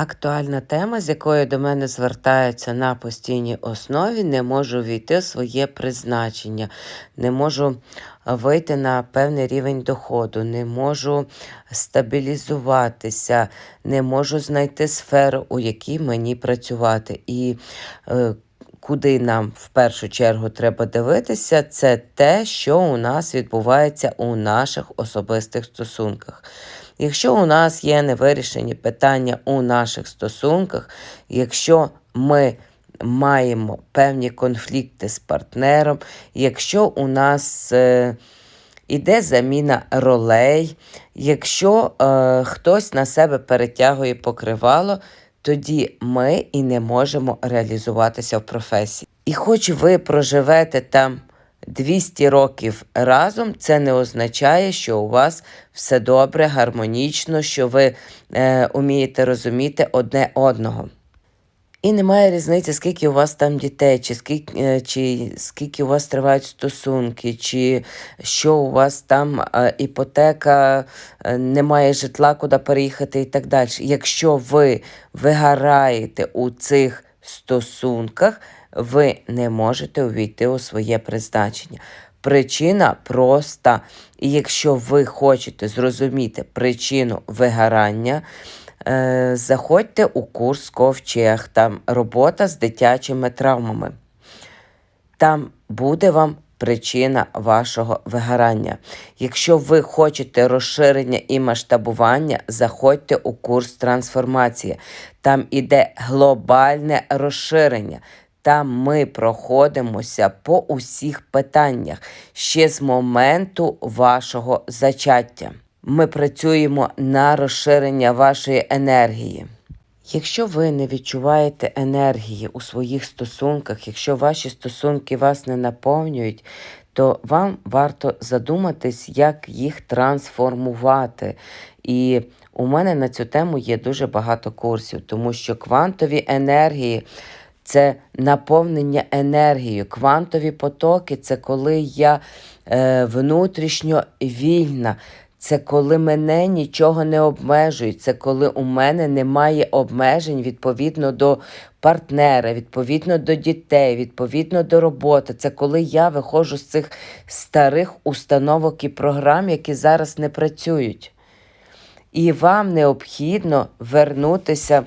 Актуальна тема, з якою до мене звертаються на постійній основі, не можу війти в своє призначення, не можу вийти на певний рівень доходу, не можу стабілізуватися, не можу знайти сферу, у якій мені працювати. І е, Куди нам в першу чергу треба дивитися, це те, що у нас відбувається у наших особистих стосунках. Якщо у нас є невирішені питання у наших стосунках, якщо ми маємо певні конфлікти з партнером, якщо у нас е, іде заміна ролей, якщо е, хтось на себе перетягує покривало, тоді ми і не можемо реалізуватися в професії. І хоч ви проживете там 200 років разом, це не означає, що у вас все добре, гармонічно, що ви е, умієте розуміти одне одного. І немає різниці, скільки у вас там дітей, чи скільки, е, чи скільки у вас тривають стосунки, чи що у вас там е, іпотека, е, немає житла, куди переїхати і так далі. Якщо ви вигораєте у цих стосунках, ви не можете увійти у своє призначення. Причина проста. І якщо ви хочете зрозуміти причину вигорання, е, заходьте у курс ковчег, там робота з дитячими травмами. Там буде вам причина вашого вигорання. Якщо ви хочете розширення і масштабування, заходьте у курс трансформації. Там іде глобальне розширення. Там ми проходимося по усіх питаннях ще з моменту вашого зачаття. Ми працюємо на розширення вашої енергії. Якщо ви не відчуваєте енергії у своїх стосунках, якщо ваші стосунки вас не наповнюють, то вам варто задуматись, як їх трансформувати. І у мене на цю тему є дуже багато курсів, тому що квантові енергії це наповнення енергією. Квантові потоки це коли я е, внутрішньо вільна. Це коли мене нічого не обмежує, це коли у мене немає обмежень відповідно до партнера, відповідно до дітей, відповідно до роботи. Це коли я виходжу з цих старих установок і програм, які зараз не працюють. І вам необхідно вернутися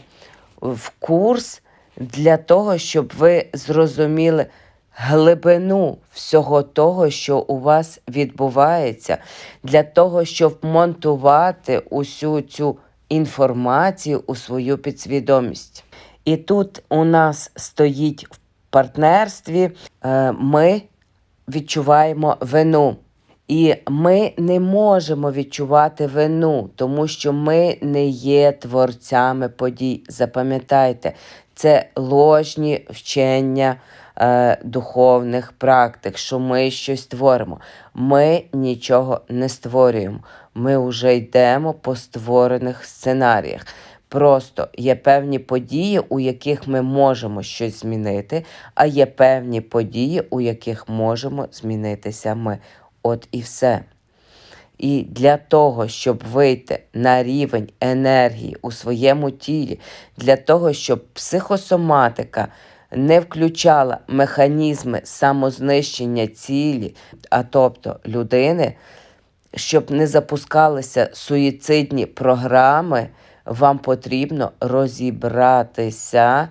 в курс для того, щоб ви зрозуміли глибину всього того, що у вас відбувається, для того, щоб монтувати усю цю інформацію у свою підсвідомість. І тут у нас стоїть в партнерстві, е, ми відчуваємо вину. І ми не можемо відчувати вину, тому що ми не є творцями подій. Запам'ятайте, це ложні вчення е, духовних практик, що ми щось творимо. Ми нічого не створюємо. Ми вже йдемо по створених сценаріях. Просто є певні події, у яких ми можемо щось змінити, а є певні події, у яких можемо змінитися ми. От і все. І для того, щоб вийти на рівень енергії у своєму тілі, для того, щоб психосоматика не включала механізми самознищення цілі, а тобто людини, щоб не запускалися суїцидні програми, вам потрібно розібратися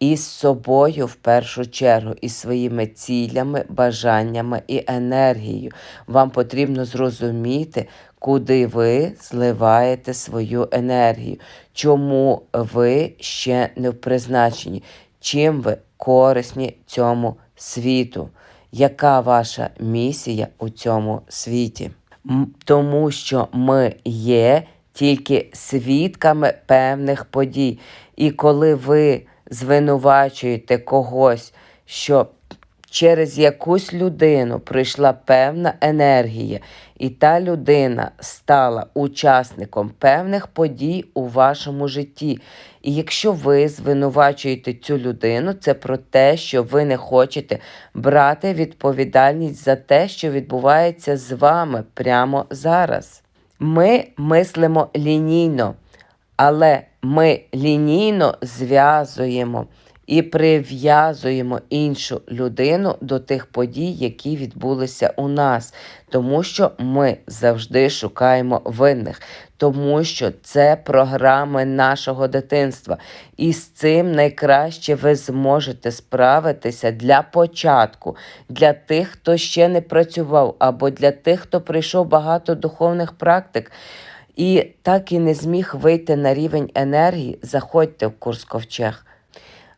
із собою в першу чергу, із своїми цілями, бажаннями і енергією. Вам потрібно зрозуміти, куди ви зливаєте свою енергію, чому ви ще не в призначенні, чим ви корисні цьому світу. Яка ваша місія у цьому світі? Тому що ми є тільки свідками певних подій. І коли ви звинувачуєте когось, що через якусь людину прийшла певна енергія, і та людина стала учасником певних подій у вашому житті. І якщо ви звинувачуєте цю людину, це про те, що ви не хочете брати відповідальність за те, що відбувається з вами прямо зараз. Ми мислимо лінійно, але ми лінійно зв'язуємо і прив'язуємо іншу людину до тих подій, які відбулися у нас, тому що ми завжди шукаємо винних, тому що це програми нашого дитинства. І з цим найкраще ви зможете справитися для початку, для тих, хто ще не працював, або для тих, хто прийшов багато духовних практик. І так і не зміг вийти на рівень енергії, заходьте в курс ковчег.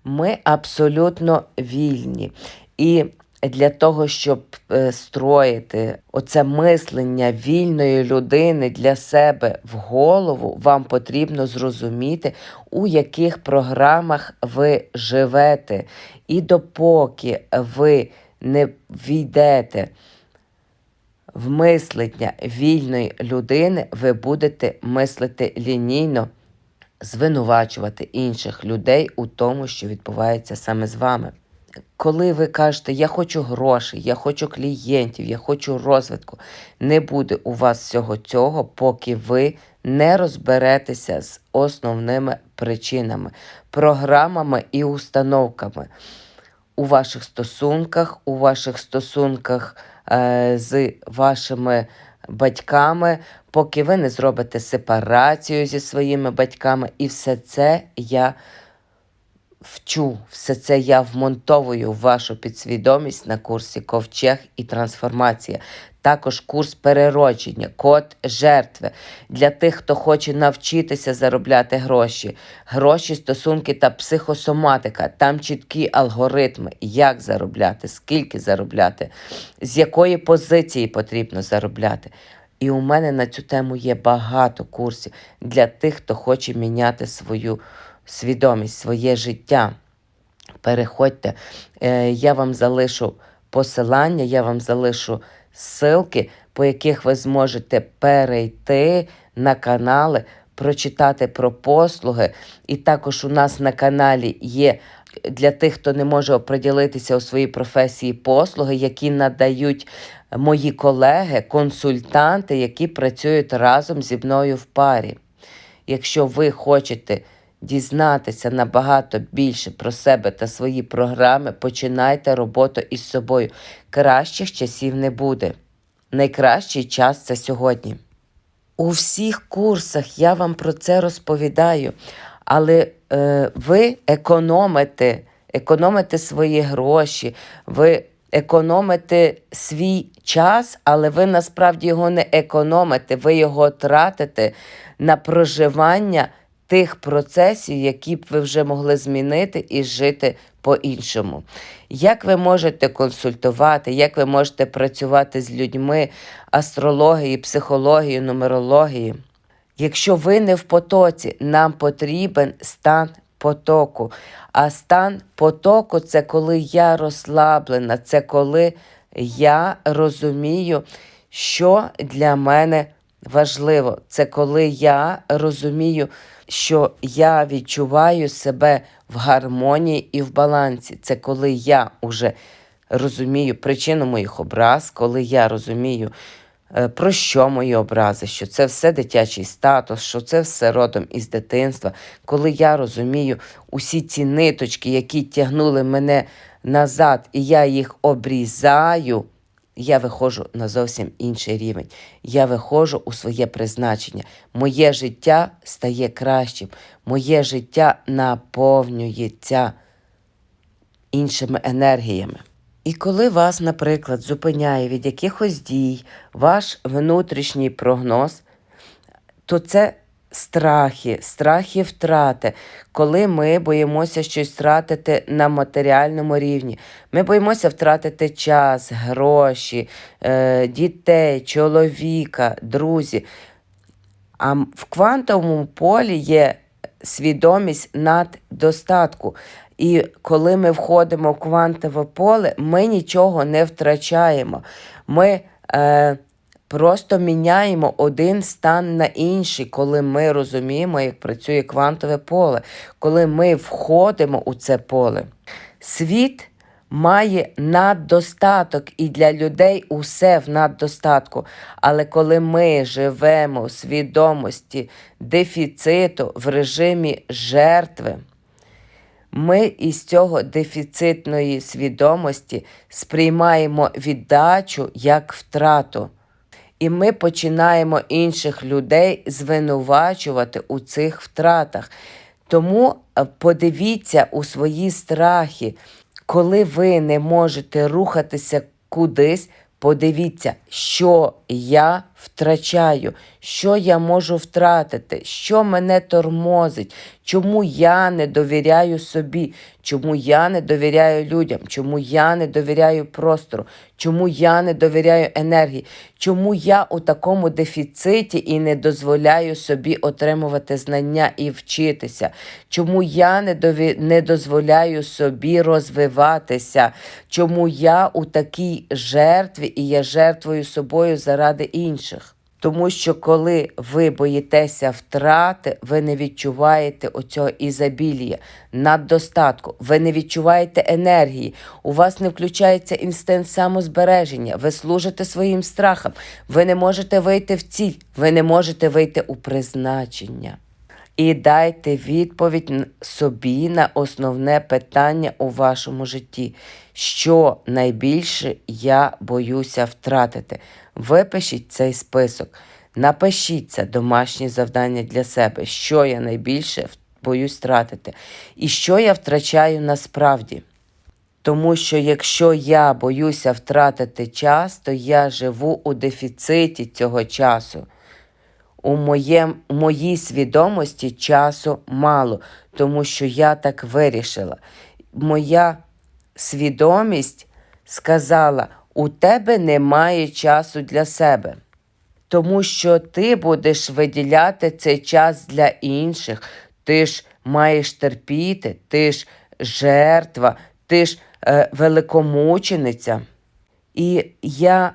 Ми абсолютно вільні. І для того, щоб е, строїти оце мислення вільної людини для себе в голову, вам потрібно зрозуміти, у яких програмах ви живете. І допоки ви не війдете в мислення вільної людини, ви будете мислити лінійно звинувачувати інших людей у тому, що відбувається саме з вами. Коли ви кажете, я хочу грошей, я хочу клієнтів, я хочу розвитку, не буде у вас всього цього, поки ви не розберетеся з основними причинами, програмами і установками у ваших стосунках, у ваших стосунках з вашими батьками, поки ви не зробите сепарацію зі своїми батьками. І все це я вчу, все це я вмонтовую в вашу підсвідомість на курсі Ковчег і трансформація. Також курс переродження, код жертви для тих, хто хоче навчитися заробляти гроші, гроші, стосунки та психосоматика. Там чіткі алгоритми, як заробляти, скільки заробляти, з якої позиції потрібно заробляти. І у мене на цю тему є багато курсів для тих, хто хоче міняти свою свідомість, своє життя. Переходьте, Е, я вам залишу посилання, я вам залишу ссылки, по яких ви зможете перейти на канали, прочитати про послуги. І також у нас на каналі є для тих, хто не може оприділитися у своїй професії послуги, які надають мої колеги, консультанти, які працюють разом зі мною в парі. Якщо ви хочете дізнатися набагато більше про себе та свої програми, починайте роботу із собою. Кращих часів не буде. Найкращий час це сьогодні. У всіх курсах я вам про це розповідаю, але е, ви економите, економите свої гроші, ви економите свій час, але ви насправді його не економите, ви його тратите на проживання тих процесів, які б ви вже могли змінити і жити по-іншому. Як ви можете консультувати, як ви можете працювати з людьми астрології, психології, нумерології? Якщо ви не в потоці, нам потрібен стан потоку. А стан потоку це коли я розслаблена, це коли я розумію, що для мене важливо. Це коли я розумію, що я відчуваю себе в гармонії і в балансі. Це коли я вже розумію причину моїх образ, коли я розумію, е, про що мої образи, що це все дитячий статус, що це все родом із дитинства, коли я розумію усі ці ниточки, які тягнули мене назад, і я їх обрізаю я виходжу на зовсім інший рівень. Я виходжу у своє призначення. Моє життя стає кращим, моє життя наповнюється іншими енергіями. І коли вас, наприклад, зупиняє від якихось дій ваш внутрішній прогноз, то це страхи, страхи втрати, коли ми боїмося щось втратити на матеріальному рівні. Ми боїмося втратити час, гроші, е, дітей, чоловіка, друзі. А в квантовому полі є свідомість наддостатку. І коли ми входимо в квантове поле, ми нічого не втрачаємо. Ми е, Просто міняємо один стан на інший, коли ми розуміємо, як працює квантове поле, коли ми входимо у це поле. Світ має наддостаток, і для людей усе в наддостатку. Але коли ми живемо в свідомості дефіциту в режимі жертви, ми із цього дефіцитної свідомості сприймаємо віддачу як втрату. І ми починаємо інших людей звинувачувати у цих втратах. Тому е, подивіться у свої страхи, коли ви не можете рухатися кудись, подивіться, що я втрачаю, що я можу втратити, що мене тормозить, чому я не довіряю собі, чому я не довіряю людям, чому я не довіряю простору, чому я не довіряю енергії, чому я у такому дефіциті і не дозволяю собі отримувати знання і вчитися, чому я не, дові... не дозволяю собі розвиватися, чому я у такій жертві і я жертвую собою заради інших. Тому що коли ви боїтеся втрати, ви не відчуваєте оцього ізобілія, наддостатку, ви не відчуваєте енергії, у вас не включається інстинкт самозбереження, ви служите своїм страхам, ви не можете вийти в ціль, ви не можете вийти у призначення. І дайте відповідь собі на основне питання у вашому житті. Що найбільше я боюся втратити? Випишіть цей список, напишіть це домашнє завдання для себе, що я найбільше боюсь втратити, і що я втрачаю насправді. Тому що якщо я боюся втратити час, то я живу у дефіциті цього часу. У, моєм, моїй свідомості часу мало, тому що я так вирішила. Моя свідомість сказала: у тебе немає часу для себе. Тому що ти будеш виділяти цей час для інших. Ти ж маєш терпіти, ти ж жертва, ти ж е, великомучениця. І я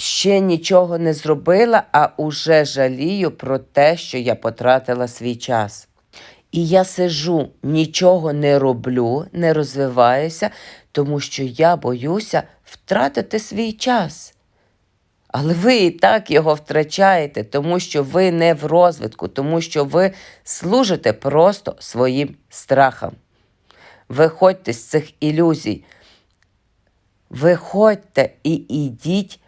ще нічого не зробила, а уже жалію про те, що я потратила свій час. І я сижу, нічого не роблю, не розвиваюся, тому що я боюся втратити свій час. Але ви і так його втрачаєте, тому що ви не в розвитку, тому що ви служите просто своїм страхам. Виходьте з цих ілюзій. Виходьте і ідіть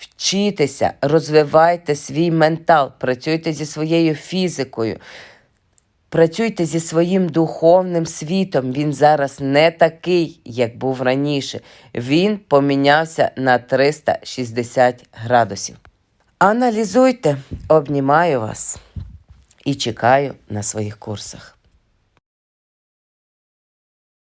вчитися, розвивайте свій ментал, працюйте зі своєю фізикою, працюйте зі своїм духовним світом. Він зараз не такий, як був раніше. Він помінявся на 360 градусів. Аналізуйте, обнімаю вас і чекаю на своїх курсах.